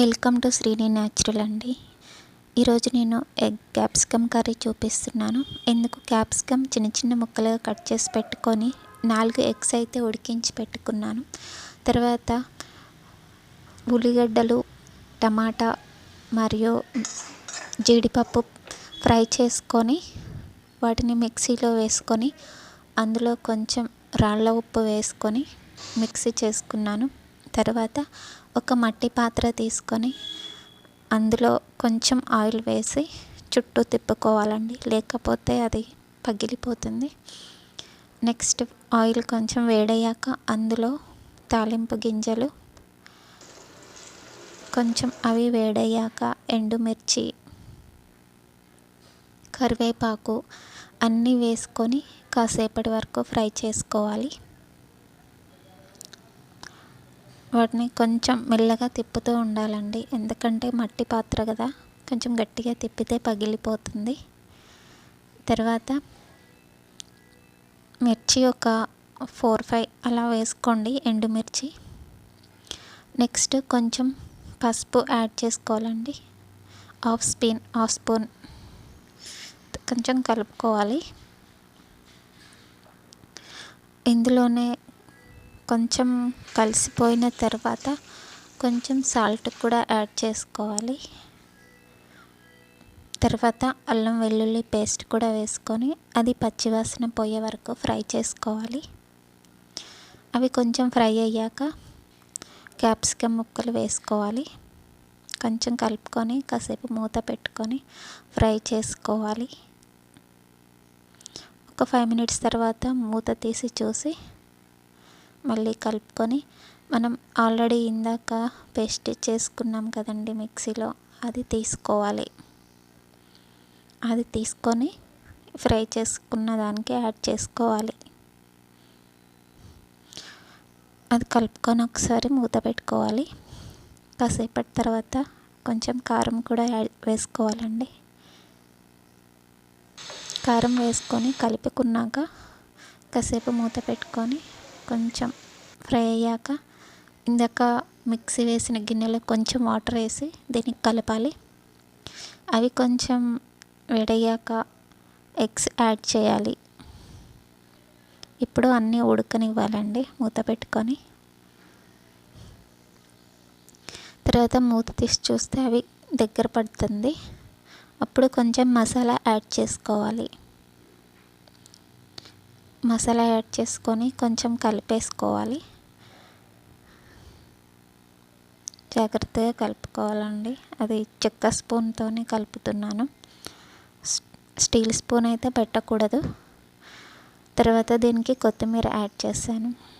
Welcome to Srini natural అండి. ఈరోజు నేను ఎగ్ క్యాప్సికమ్ కర్రీ చూపిస్తున్నాను. ఎందుకు క్యాప్సికమ్ చిన్న చిన్న ముక్కలుగా కట్ చేసి పెట్టుకొని నాలుగు ఎగ్స్ అయితే ఉడికించి పెట్టుకున్నాను. తర్వాత ఉల్లిగడ్డలు టమాటా మరియు జీడిపప్పు ఫ్రై చేసుకొని వాటిని మిక్సీలో వేసుకొని అందులో కొంచెం రాళ్ళ ఉప్పు వేసుకొని మిక్సీ చేసుకున్నాను. తర్వాత ఒక మట్టి పాత్ర తీసుకొని అందులో కొంచెం ఆయిల్ వేసి చుట్టూ తిప్పుకోవాలండి. లేకపోతే అది పగిలిపోతుంది. నెక్స్ట్ ఆయిల్ కొంచెం వేడయ్యాక అందులో తాలింపు గింజలు కొంచెం అవి వేడయ్యాక ఎండుమిర్చి కరివేపాకు అన్నీ వేసుకొని కాసేపటి వరకు ఫ్రై చేసుకోవాలి. వాటిని కొంచెం మెల్లగా తిప్పుతూ ఉండాలండి. ఎందుకంటే మట్టి పాత్ర కదా. కొంచెం గట్టిగా తిప్పితే పగిలిపోతుంది. తర్వాత మిర్చి ఒక ఫోర్ ఫైవ్ అలా వేసుకోండి ఎండుమిర్చి. నెక్స్ట్ కొంచెం పసుపు యాడ్ చేసుకోవాలండి. హాఫ్ స్పూన్ హాఫ్ స్పూన్ కొంచెం కలుపుకోవాలి. ఇందులోనే కొంచెం కలిసిపోయిన తర్వాత కొంచెం సాల్ట్ కూడా యాడ్ చేసుకోవాలి. తర్వాత అల్లం వెల్లుల్లి పేస్ట్ కూడా వేసుకొని అది పచ్చివాసన పోయే వరకు ఫ్రై చేసుకోవాలి. అవి కొంచెం ఫ్రై అయ్యాక క్యాప్సికమ్ ముక్కలు వేసుకోవాలి. కొంచెం కలుపుకొని కాసేపు మూత పెట్టుకొని ఫ్రై చేసుకోవాలి. ఒక ఫైవ్ మినిట్స్ తర్వాత మూత తీసి చూసి మళ్ళీ కలుపుకొని మనం ఆల్రెడీ ఇందాక పేస్ట్ చేసుకున్నాం కదండి మిక్సీలో అది తీసుకోవాలి. అది తీసుకొని ఫ్రై చేసుకున్న దానికి యాడ్ చేసుకోవాలి. అది కలుపుకొని ఒకసారి మూత పెట్టుకోవాలి. కాసేపటి తర్వాత కొంచెం కారం కూడా యాడ్ వేసుకోవాలండి. కారం వేసుకొని కలుపుకున్నాక కాసేపు మూత పెట్టుకొని కొంచెం ఫ్రై అయ్యాక ఇందాక మిక్సీ వేసిన గిన్నెలో కొంచెం వాటర్ వేసి దీనికి కలపాలి. అవి కొంచెం వేడయ్యాక ఎగ్స్ యాడ్ చేయాలి. ఇప్పుడు అన్నీ ఉడకనివ్వాలండి మూత పెట్టుకొని. తర్వాత మూత తీసి చూస్తే అవి దగ్గర పడుతుంది. అప్పుడు కొంచెం మసాలా యాడ్ చేసుకోవాలి. మసాలా యాడ్ చేసుకొని కొంచెం కలిపేసుకోవాలి. జాగ్రత్తగా కలుపుకోవాలండి. అది చెక్క స్పూన్తోనే కలుపుతున్నాను. స్టీల్ స్పూన్ అయితే పెట్టకూడదు. తర్వాత దీనికి కొత్తిమీర యాడ్ చేశాను.